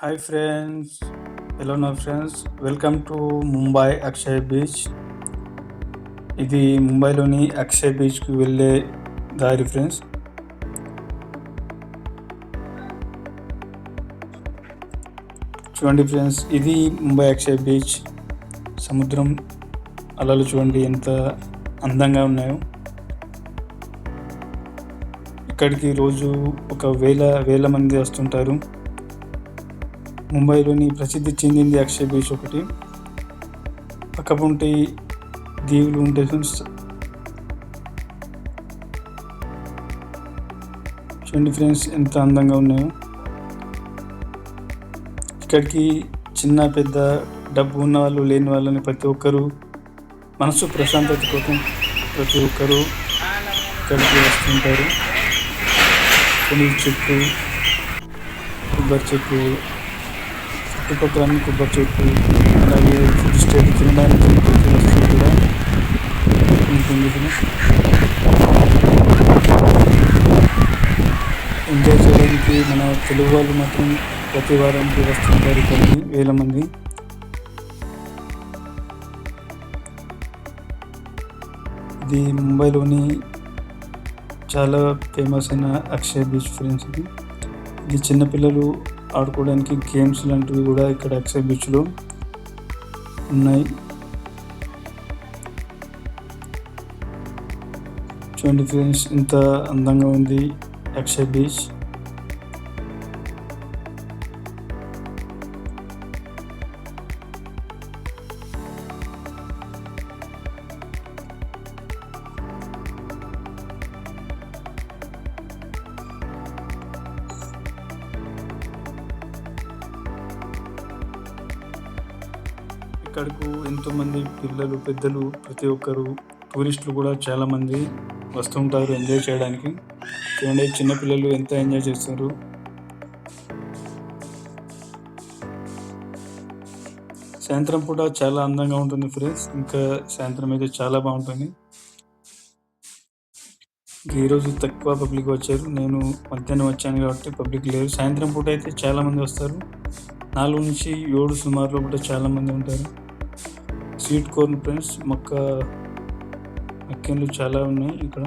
Hi friends hello నా friends welcome to Mumbai Akshay beach ఇది ముంబైలోని అక్షయ్ బీచ్కి వెళ్ళే దారి ఫ్రెండ్స్ చూడండి ఫ్రెండ్స్ ఇది ముంబై అక్షయ్ బీచ్ సముద్రం అలలు చూడండి ఎంత అందంగా ఉన్నాయో. ఇక్కడికి రోజు ఒక వేల వేల మంది వస్తుంటారు. ముంబైలోని ప్రసిద్ధి చెందింది అక్షయ్ బీచ్ ఒకటి. పక్కపుంటి దీవులు ఉంటాయి ఫ్రెండ్స్ చూడండి ఫ్రెండ్స్ ఎంత అందంగా ఉన్నాయో. ఇక్కడికి చిన్న పెద్ద డబ్బు ఉన్న వాళ్ళు లేని వాళ్ళని ప్రతి ఒక్కరూ మనసు ప్రశాంతత కోసం ప్రతి ఒక్కరూ ఇక్కడికి వస్తుంటారు. కొన్ని చెట్టు కొబ్బరి చెట్టు చుట్టుపక్కల అన్ని కొబ్బరి చెట్లు అలాగే ఫుడ్ స్టేట్ తినడానికి వస్తువు కూడా ఉంటుంది ఎంజాయ్ చేయడానికి మన తెలుగు వాళ్ళు మాత్రం ప్రతి వారానికి వస్తుంటారు కొన్ని వేల మంది. ఇది ముంబైలోని చాలా ఫేమస్ అయిన అక్షయ్ బీచ్ ఫ్రెండ్స్ ఇది. ఇది చిన్నపిల్లలు ఆడుకోవడానికి గేమ్స్ లాంటివి కూడా ఇక్కడ అక్షయ్ బీచ్లో ఉన్నాయి. చూడండి ఫ్రెండ్స్ ఇంత అందంగా ఉంది ఎక్సై బీచ్ ఇక్కడకు ఎంతోమంది పిల్లలు పెద్దలు ప్రతి ఒక్కరు టూరిస్టులు కూడా చాలామంది వస్తుంటారు ఎంజాయ్ చేయడానికి. చూడండి చిన్నపిల్లలు ఎంత ఎంజాయ్ చేస్తారు. సాయంత్రం పూట చాలా అందంగా ఉంటుంది ఫ్రెండ్స్. ఇంకా సాయంత్రం అయితే చాలా బాగుంటుంది. ఈరోజు తక్కువ పబ్లిక్ వచ్చారు. నేను మధ్యాహ్నం వచ్చాను కాబట్టి పబ్లిక్ లేరు. సాయంత్రం పూట అయితే చాలామంది వస్తారు. నాలుగు నుంచి ఏడు సుమారులో కూడా చాలా మంది ఉంటారు. స్వీట్ కార్న్ ఫ్రెండ్స్ మొక్క మక్కెన్లు చాలా ఉన్నాయి ఇక్కడ.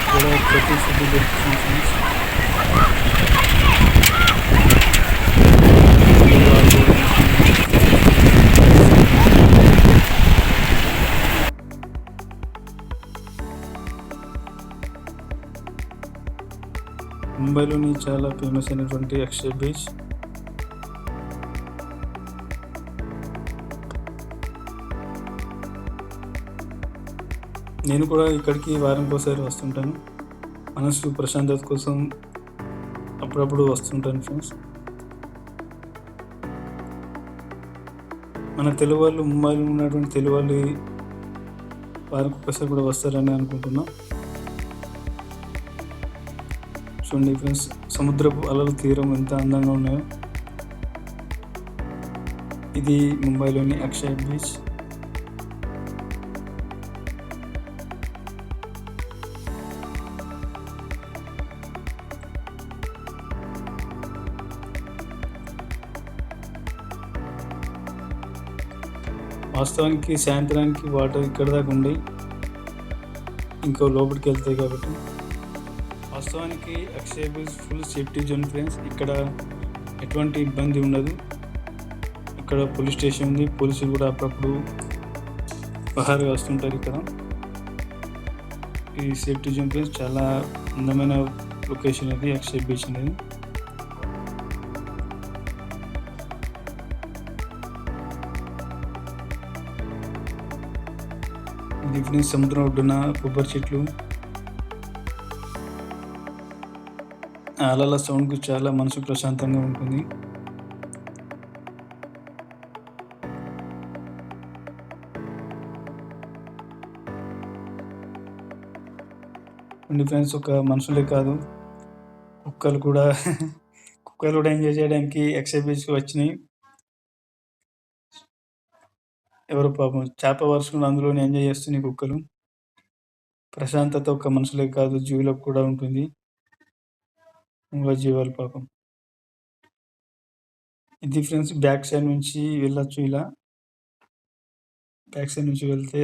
ఇక్కడ ప్రతి ఫుడ్ దొరుకుతుంది ఫ్రెండ్స్. ముంబైలోని చాలా ఫేమస్ అయినటువంటి అక్షయ్ బీచ్. నేను కూడా ఇక్కడికి వారంకోసారి వస్తుంటాను. మనసు ప్రశాంతత కోసం అప్పుడప్పుడు వస్తుంటాను ఫ్రెండ్స్ మన తెలుగు వాళ్ళు ముంబైలో ఉన్నటువంటి తెలుగు వాళ్ళు వారికి ఒకసారి కూడా వస్తారని అనుకుంటున్నాం. చూడండి ఫ్రెండ్స్ సముద్రపు అలల తీరం ఎంత అందంగా ఉన్నాయో. ఇది ముంబైలోని అక్షయ్ బీచ్. వాస్తవానికి సాయంత్రానికి వాటర్ ఇక్కడ దాకా ఉండి ఇంకో లోపలికి వెళ్తాయి కాబట్టి. వాస్తవానికి Akshay full safety zone friends. ఇక్కడ ఎటువంటి ఇబ్బంది ఉండదు. ఇక్కడ పోలీస్ స్టేషన్ ఉంది. పోలీసులు కూడా అప్పుడప్పుడు పహారుగా వస్తుంటారు ఇక్కడ. ఈ సేఫ్టీ జోన్ ఫ్రెండ్స్ చాలా అందమైన లొకేషన్ అది అక్షయ్ బీచ్ అనేది ఇది ఫ్రెండ్స్ సముద్రం ఒడ్డున కొబ్బరి చెట్లు. అలల సౌండ్కు చాలా మనసు ప్రశాంతంగా ఉంటుంది. ఫ్రెండ్స్ ఒక మనుషులే కాదు. కుక్కలు కూడా కుక్కలు కూడా ఎంజాయ్ చేయడానికి ఎక్సైజ్ వచ్చినాయి. ఎవరు పాపం చేప వరుసలు అందులోనే ఎంజాయ్ చేస్తున్నాయి కుక్కలు. ప్రశాంతత ఒక మనుషులే కాదు జీవులకు కూడా ఉంటుంది. మూగజీవాలు పాపం. ఇది ఫ్రెండ్స్ బ్యాక్ సైడ్ నుంచి వెళ్ళొచ్చు ఇలా. బ్యాక్ సైడ్ నుంచి వెళ్తే